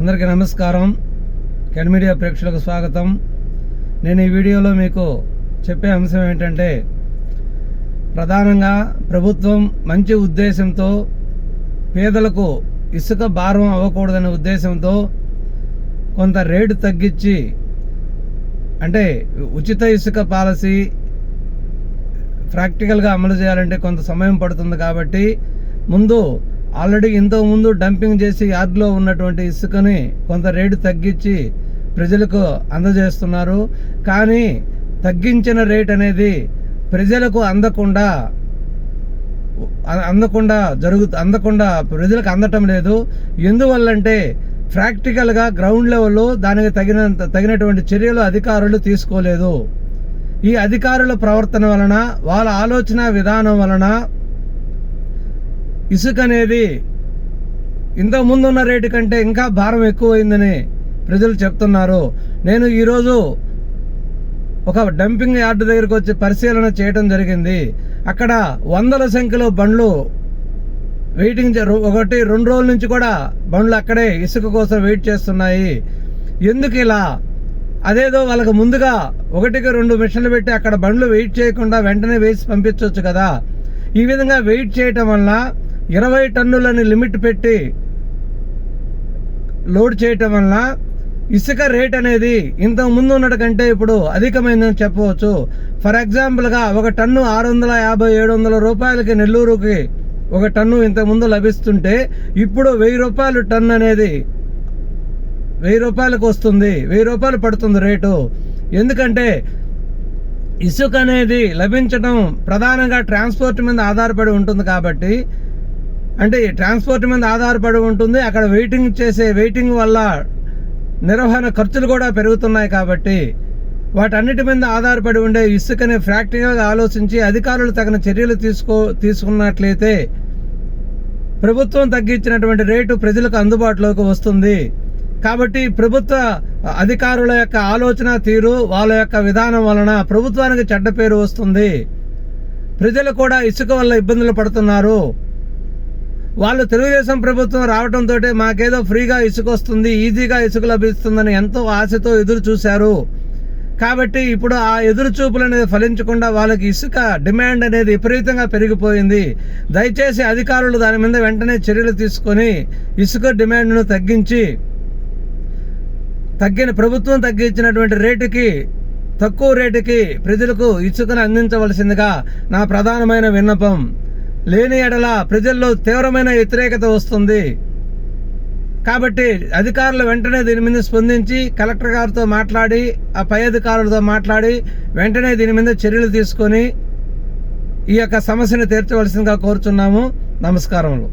అందరికీ నమస్కారం. Can media ప్రేక్షకులకు స్వాగతం. నేను ఈ వీడియోలో మీకు చెప్పే అంశం ఏంటంటే ప్రధానంగా ప్రభుత్వం మంచి ఉద్దేశంతో పేదలకు ఇసుక భారం అవ్వకూడదనే ఉద్దేశంతో కొంత రేటు తగ్గించి అంటే ఉచిత ఇసుక పాలసీ ప్రాక్టికల్గా అమలు చేయాలంటే కొంత సమయం పడుతుంది కాబట్టి ముందు ఆల్రెడీ ఇంతకు ముందు డంపింగ్ చేసి యార్డ్లో ఉన్నటువంటి ఇసుకని కొంత రేటు తగ్గించి ప్రజలకు అందజేస్తున్నారు. కానీ తగ్గించిన రేట్ అనేది ప్రజలకు అందకుండా అందకుండా జరుగు అందకుండా ప్రజలకు అందటం లేదు. ఎందువల్లంటే ప్రాక్టికల్గా గ్రౌండ్ లెవెల్లో దానికి తగినంత తగినటువంటి చర్యలు అధికారులు తీసుకోలేదు. ఈ అధికారుల ప్రవర్తన వలన వాళ్ళ ఆలోచన విధానం వలన ఇసుక అనేది ఇంతకుముందున్న ఉన్న రేటు కంటే ఇంకా భారం ఎక్కువైందని ప్రజలు చెప్తున్నారు. నేను ఈరోజు ఒక డంపింగ్ యార్డు దగ్గరికి వచ్చి పరిశీలన చేయడం జరిగింది. అక్కడ వందల సంఖ్యలో బండ్లు వెయిటింగ్ చే- ఒకటి రెండు రోజుల నుంచి కూడా బండ్లు అక్కడే ఇసుక కోసం వెయిట్ చేస్తున్నాయి. ఎందుకు ఇలా? అదేదో వాళ్ళకి ముందుగా ఒకటికి రెండు మిషన్లు పెట్టి అక్కడ బండ్లు వెయిట్ చేయకుండా వెంటనే వేసి పంపించవచ్చు కదా. ఈ విధంగా వెయిట్ చేయటం వల్ల ఇరవై టన్నులని లిమిట్ పెట్టి లోడ్ చేయటం వల్ల ఇసుక రేట్ అనేది ఇంతకు ముందు ఉన్నటి కంటే ఇప్పుడు అధికమైందని చెప్పవచ్చు. ఫర్ ఎగ్జాంపుల్గా ఒక టన్ను ఆరు వందల యాభై ఏడు వందల రూపాయలకి నెల్లూరుకి ఒక టన్ను ఇంతకుముందు లభిస్తుంటే ఇప్పుడు వెయ్యి రూపాయలు టన్ను అనేది వెయ్యి రూపాయలకు వస్తుంది. వెయ్యి రూపాయలు పడుతుంది రేటు. ఎందుకంటే ఇసుక అనేది లభించడం ప్రధానంగా ట్రాన్స్పోర్ట్ మీద ఆధారపడి ఉంటుంది కాబట్టి అంటే ఈ ట్రాన్స్పోర్ట్ మీద ఆధారపడి ఉంటుంది. అక్కడ వెయిటింగ్ చేసే వెయిటింగ్ వల్ల నిర్వహణ ఖర్చులు కూడా పెరుగుతున్నాయి కాబట్టి వాటన్నిటి మీద ఆధారపడి ఉండే ఇసుకని ఫ్యాక్టరీగా ఆలోచించి అధికారులు తగిన చర్యలు తీసుకో తీసుకున్నట్లయితే ప్రభుత్వం తగ్గించినటువంటి రేటు ప్రజలకు అందుబాటులోకి వస్తుంది. కాబట్టి ప్రభుత్వ అధికారుల యొక్క ఆలోచన తీరు వాళ్ళ యొక్క విధానం వలన ప్రభుత్వానికి చెడ్డ పేరు వస్తుంది. ప్రజలు కూడా ఇసుక వల్ల ఇబ్బందులు పడుతున్నారు. వాళ్ళు తెలుగుదేశం ప్రభుత్వం రావడంతో మాకేదో ఫ్రీగా ఇసుక వస్తుంది ఈజీగా ఇసుక లభిస్తుందని ఎంతో ఆశతో ఎదురు చూశారు. కాబట్టి ఇప్పుడు ఆ ఎదురు చూపులు అనేది ఫలించకుండా వాళ్ళకి ఇసుక డిమాండ్ అనేది విపరీతంగా పెరిగిపోయింది. దయచేసి అధికారులు దాని మీద వెంటనే చర్యలు తీసుకొని ఇసుక డిమాండ్ను తగ్గించి తగ్గిన ప్రభుత్వం తగ్గించినటువంటి రేటుకి తక్కువ రేటుకి ప్రజలకు ఇసుకను అందించవలసిందిగా నా ప్రధానమైన విన్నపం. లేని ఎడల ప్రజల్లో తీవ్రమైన వ్యతిరేకత వస్తుంది. కాబట్టి అధికారులు వెంటనే దీని మీద స్పందించి కలెక్టర్ గారితో మాట్లాడి ఆ పై అధికారులతో మాట్లాడి వెంటనే దీని మీద చర్యలు తీసుకొని ఈ యొక్క సమస్యను తీర్చవలసిందిగా కోరుచున్నాము. నమస్కారములు.